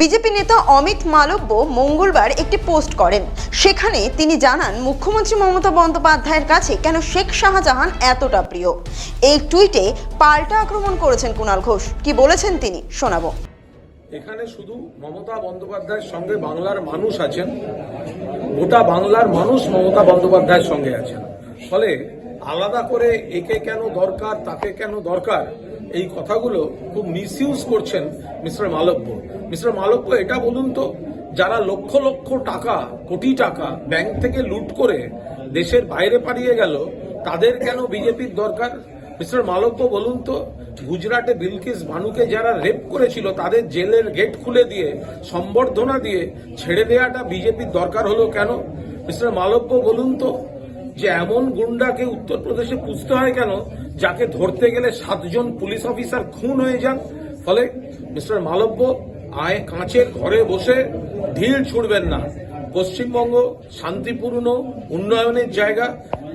BJP নেতা অমিত মালব্য মঙ্গলবার একটি পোস্ট করেন। সেখানে তিনি জানান, মুখ্যমন্ত্রী মমতা বন্দ্যোপাধ্যায়ের কাছে কেন শেখ শাহজাহান এতটা প্রিয়? এই টুইটে পাল্টা আক্রমণ করেছেন কুণাল ঘোষ। কি বলেছেন তিনি? শোনাবো। এখানে শুধু মমতা বন্দ্যোপাধ্যায়ের সঙ্গে বাংলার মানুষ আছেন, গোটা বাংলার মানুষ মমতা বন্দ্যোপাধ্যায়ের সঙ্গে আছেন। ফলে আলাদা করে একে কেন দরকার, তাকে কেন দরকার এই কথাগুলো খুব মিসইউজ করছেন মিস্টার মালব্য। মিস্টার মালব্য, এটা বলুন তো, যারা লক্ষ লক্ষ টাকা, কোটি টাকা ব্যাংক থেকে লুট করে দেশের বাইরে পালিয়ে গেল, তাদের কেন বিজেপির দরকার? মিস্টার মালব্য, বলুন তো, গুজরাটে বিলকিস বানুকে যারা রেপ করেছিল, তাদের জেলের গেট খুলে দিয়ে, সম্বর্ধনা দিয়ে ছেড়ে দেওয়াটা বিজেপির দরকার হলো কেন? মিস্টার মালব্য, বলুন তো যে এমন গুন্ডাকে উত্তরপ্রদেশে পুষতে হয় কেন, যাকে ধরতে গেলে সাতজন পুলিশ অফিসার খুন হয়ে যান? ফলে মিস্টার মালব্য আয় কাঁচের ঘরে বসে ঢিল ছুড়বেন না। পশ্চিমবঙ্গ শান্তিপূর্ণ উন্নয়নের জায়গা,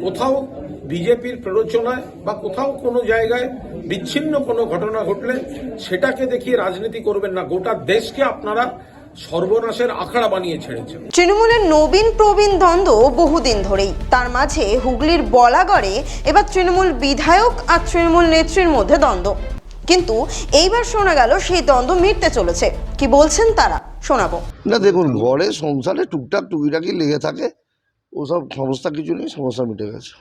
কোথাও বিজেপির প্ররোচনায় বা কোথাও কোনো জায়গায় বিচ্ছিন্ন কোনো ঘটনা ঘটলে সেটাকে দেখিয়ে রাজনীতি করবেন না। গোটা দেশকে আপনারা সর্বনাশের আখড়া বানিয়ে ছেড়েছেন তৃণমূলের নবীন প্রবীণ দ্বন্দ্ব বহুদিন ধরেই। তার মাঝে হুগলির বলাগড়ে এবার তৃণমূল বিধায়ক আর তৃণমূল নেত্রীর মধ্যে দ্বন্দ্ব। কিন্তু এইবার শোনা গেল সেই দ্বন্দ্ব মিটতে চলেছে। কি বলছেন তারা? শোনাবো। না দেখুন ঘরে সংসারে টুকটাক টুকিটাকি লেগে থাকে। ওসব সমস্যা কিছু নেই সমস্যা মিটে গেছে।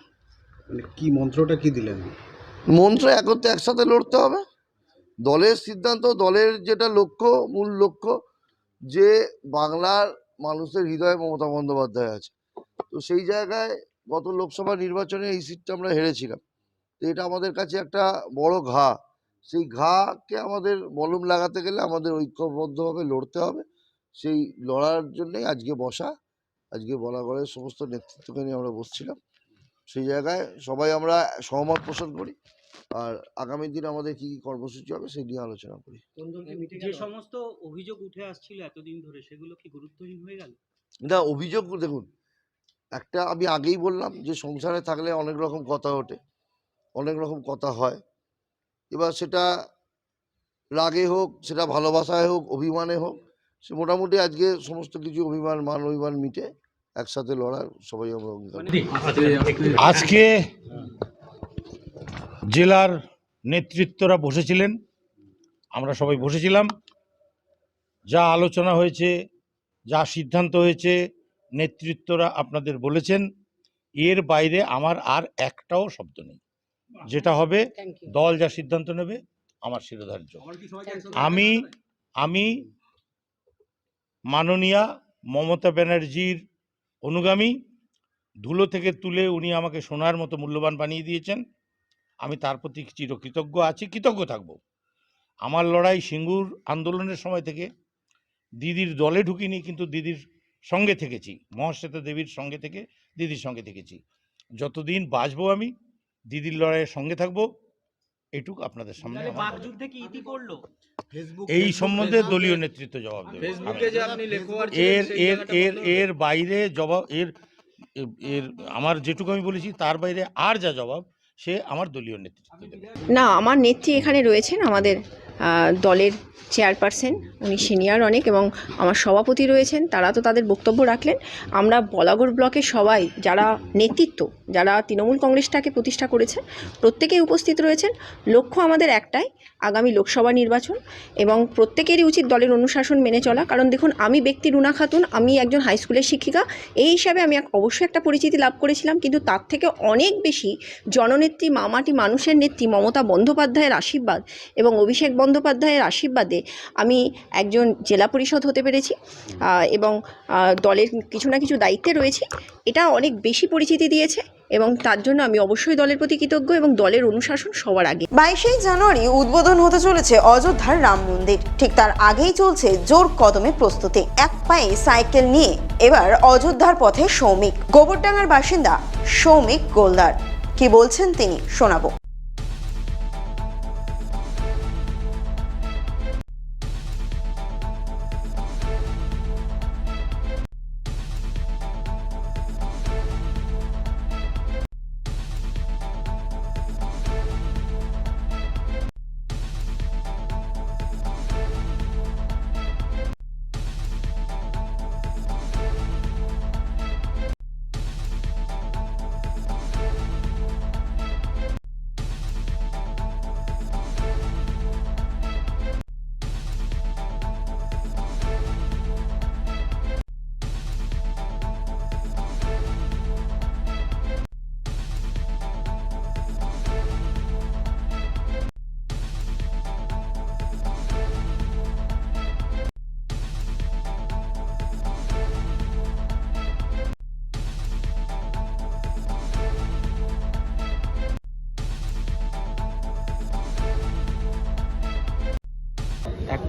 মানে কি মন্ত্রটা কি দিলেন? মন্ত্র একত্রে একসাথে লড়তে হবে। দলের সিদ্ধান্ত দলের যেটা লক্ষ্য মূল লক্ষ্য যে বাংলার মানুষের হৃদয়ে মমতা বন্দ্যোপাধ্যায় আছে। তো সেই জায়গায় গত লোকসভা নির্বাচনে এই সিটটা আমরা হেরেছিলাম। তো এটা আমাদের কাছে একটা বড় ঘা। সেই ঘাকে আমাদের মলম লাগাতে গেলে আমাদের ঐক্যবদ্ধভাবে লড়তে হবে। সেই লড়ার জন্যই আজকে বসা, আজকে বলাগড়ের সমস্ত নেতৃত্বকে নিয়ে আমরা বসছিলাম। সেই জায়গায় সবাই আমরা সহমত পোষণ করি। আর আগামী দিন আমাদের কি কি কর্মসূচি হবে সেই নিয়ে আলোচনা করি। যে সমস্ত অভিযোগ উঠে আসছিল এতদিন ধরে সেগুলো কি গুরুত্বহীন হয়ে গেল? না অভিযোগ দেখুন একটা আমি আগেই বললাম যে সংসারে থাকলে অনেক রকম কথা ওঠে অনেক রকম কথা হয়। এবার সেটা রাগে হোক সেটা ভালোবাসায় হোক অভিমানে হোক সে মোটামুটি আজকে সমস্ত কিছু অভিমান মান অভিমান মিটে একসাথে লড়ার সবাই আমরা অঙ্গীকার আজকে জেলার নেতৃত্বরা বসেছিলেন আমরা সবাই বসেছিলাম। যা আলোচনা হয়েছে যা সিদ্ধান্ত হয়েছে নেতৃত্বরা আপনাদের বলেছেন এর বাইরে আমার আর একটাও শব্দ নেই। যেটা হবে দল যা সিদ্ধান্ত নেবে আমার শিরোধার্য। আমি আমি মাননীয়া মমতা ব্যানার্জির অনুগামী ধুলো থেকে তুলে উনি আমাকে সোনার মতো মূল্যবান বানিয়ে দিয়েছেন। আমি তার প্রতি চিরকৃতজ্ঞ আছি কৃতজ্ঞ থাকব। আমার লড়াই সিঙ্গুর আন্দোলনের সময় থেকে দিদির দলে ঢুকিনি কিন্তু দিদির সঙ্গে থেকেছি মহাশ্বেতা দেবীর সঙ্গে থেকে দিদির সঙ্গে থেকেছি। যতদিন বাঁচবো আমি দিদির লড়াইয়ের সঙ্গে থাকব এটুকু আপনাদের সামনে এই সম্বন্ধে দলীয় নেতৃত্ব জবাব দেবে। ফেসবুকে যে আপনি লেখোয়ার এর এর এর এর বাইরে জবাব এর- এর আমার যেটুকু আমি বলেছি তার বাইরে আর যা জবাব সে আমার দলীয় নেতৃত্ব না, আমার নেত্রী এখানে রয়েছেন আমাদের দলের চেয়ারপারসন। উনি সিনিয়র অনেক এবং আমার সভাপতি রয়েছেন, তারা তো তাদের বক্তব্য রাখলেন। আমরা বলাগড় ব্লকে সবাই যারা নেতৃত্ব, যারা তৃণমূল কংগ্রেসটাকে প্রতিষ্ঠা করেছে, প্রত্যেকেই উপস্থিত রয়েছেন। লক্ষ্য আমাদের একটাই আগামী লোকসভা নির্বাচন এবং প্রত্যেকেরই উচিত দলের অনুশাসন মেনে চলা। কারণ দেখুন, আমি ব্যক্তি রুনা খাতুন, আমি একজন হাই স্কুলের শিক্ষিকা। এই হিসাবে আমি এক- অবশ্যই একটা পরিচিতি লাভ করেছিলাম, কিন্তু তার থেকে অনেক বেশি জননেত্রী, মামাটি মানুষের নেত্রী মমতা বন্দ্যোপাধ্যায়ের আশীর্বাদ এবং অভিষেক বন্দ্যোপাধ্যায়ের আশীর্বাদে আমি একজন জেলা পরিষদ হতে পেরেছি এবং দলের কিছু না কিছু দায়িত্বে রয়েছি। এটা অনেক বেশি পরিচিতি দিয়েছে। এবং তার জন্য আমি অবশ্যই দলের প্রতি কৃতজ্ঞ এবং দলের অনুশাসন সবার আগে। বাইশে জানুয়ারি উদ্বোধন হতে চলেছে অযোধ্যার রাম মন্দির। ঠিক তার আগেই চলছে জোর কদমে প্রস্তুতি। এক পায়ে সাইকেল নিয়ে এবার অযোধ্যার পথে সৌমিক। গোবরডাঙ্গার বাসিন্দা সৌমিক গোলদার। কি বলছেন তিনি শোনাবো।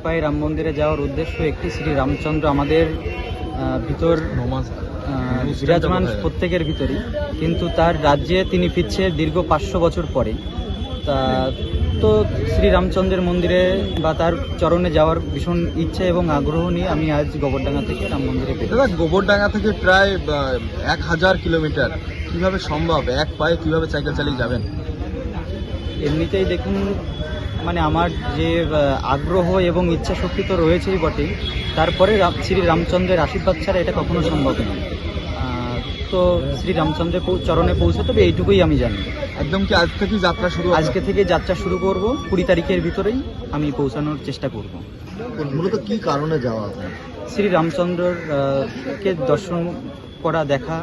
পায়ে রাম মন্দিরে যাওয়ার উদ্দেশ্য একটি শ্রী রামচন্দ্র আমাদের ভিতর বিরাজমান প্রত্যেকের ভিতরই। কিন্তু তার রাজ্যে তিনি ফিরছে দীর্ঘ পাঁচশো বছর পরে। তা তো শ্রী রামচন্দ্রের মন্দিরে বা তার চরণে যাওয়ার ভীষণ ইচ্ছে এবং আগ্রহ নিয়ে আমি আজ গোবরডাঙ্গা থেকে রাম মন্দিরে দাদা গোবরডাঙ্গা থেকে প্রায় এক হাজার কিলোমিটার। কীভাবে সম্ভব? এক পায়ে কীভাবে সাইকেল চালিয়ে যাবেন? এমনিতেই দেখুন মানে আমার যে আগ্রহ এবং ইচ্ছা শক্তি তো রয়েছেই বটে তারপরে শ্রী রামচন্দ্রের আশীর্বাদ ছাড়া এটা কখনো সম্ভব নয়। তো শ্রী রামচন্দ্রের চরণে পৌঁছাতে হবে এইটুকুই আমি জানি। একদম কি আজ থেকেই যাত্রা শুরু আজকে থেকে যাত্রা শুরু করব কুড়ি তারিখের ভিতরেই আমি পৌঁছানোর চেষ্টা করব। মূলত কি কারণে যাওয়া আপনার? শ্রী রামচন্দ্রর কে দর্শন করা দেখা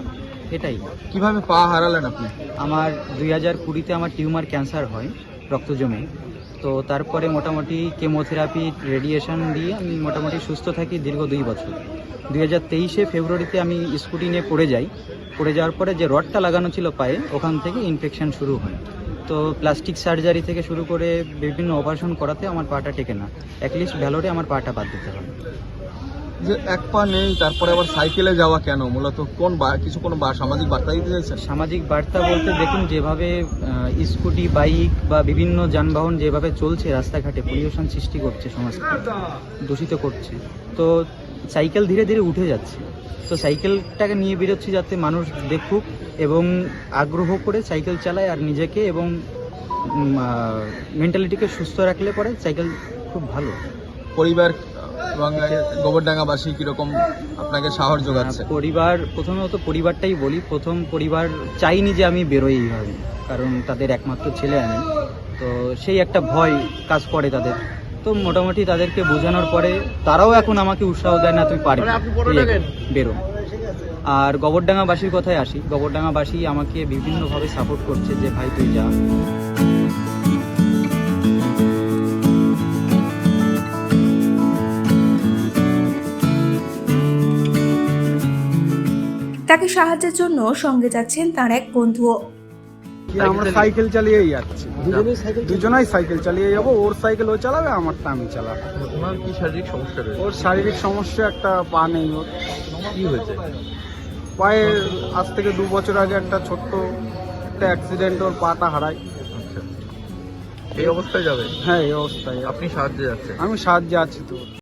এটাই। কীভাবে পা হারালেন আপনি? আমার দুই হাজার কুড়িতে আমার টিউমার ক্যান্সার হয় রক্ত জমে। তো তারপরে মোটামুটি কেমোথেরাপি রেডিয়েশন দিয়ে আমি মোটামুটি সুস্থ থাকি দীর্ঘ দুই বছর। দুই হাজার তেইশে ফেব্রুয়ারিতে আমি স্কুটি নিয়ে পড়ে যাই। পড়ে যাওয়ার পরে যে রডটা লাগানো ছিল পায়ে, ওখান থেকে ইনফেকশান শুরু হয়। তো প্লাস্টিক সার্জারি থেকে শুরু করে বিভিন্ন অপারেশন করাতে আমার পাটা টেকে না। অ্যাটলিস্ট ভ্যালোরে আমার পাটা বাদ দিতে হয়। যে এক পা নেই তারপরে আবার সাইকেলে যাওয়া কেন? মূলত কোন কিছু কোনো সামাজিক বার্তা দিতে চাইছেন? সামাজিক বার্তা বলতে দেখুন যেভাবে স্কুটি বাইক বা বিভিন্ন যানবাহন যেভাবে চলছে রাস্তাঘাটে পলিউশন সৃষ্টি করছে সমাজকে দূষিত করছে তো সাইকেল ধীরে ধীরে উঠে যাচ্ছে। তো সাইকেলটাকে নিয়ে বেরোচ্ছি যাতে মানুষ দেখুক এবং আগ্রহ করে সাইকেল চালায় আর নিজেকে এবং মেন্টালিটিকে সুস্থ রাখলে পরে সাইকেল খুব ভালো। পরিবার এবং গোবরডাঙ্গাবাসী কীরকম আপনাকে সাহস যোগাচ্ছে? পরিবার প্রথমত পরিবারটাই বলি প্রথম পরিবার চাইনি যে আমি বেরোই এইভাবে কারণ তাদের একমাত্র ছেলে আমি। তো সেই একটা ভয় কাজ করে তাদের। তো মোটামুটি তাদেরকে বোঝানোর পরে তারাও এখন আমাকে উৎসাহ দেয় না তুমি পারবি বেরো আর গোবরডাঙ্গাবাসীর কথায় আসি গোবরডাঙ্গাবাসী আমাকে বিভিন্নভাবে সাপোর্ট করছে যে ভাই তুই যা। তাকে সাহায্যের জন্য সঙ্গে যাচ্ছেন তার এক বন্ধুও। আমরা সাইকেল চালিয়েই যাচ্ছি। দুজনাই সাইকেল চালিয়ে যাব ওর সাইকেল ও চালাবে আমারটা আমি চালাবো। ওনার কি শারীরিক সমস্যা রয়েছে? ওর শারীরিক সমস্যা একটা পা নেই ওর। কি হয়েছে? পায়ে আজ থেকে দু বছর আগে একটা ছোট্ট একটা অ্যাক্সিডেন্ট ওর পাটা হারায়। এই অবস্থায় যাবে? হ্যাঁ এই অবস্থায় আপনি সাহায্যে যাচ্ছেন? আমি সাহায্যে আছি তো।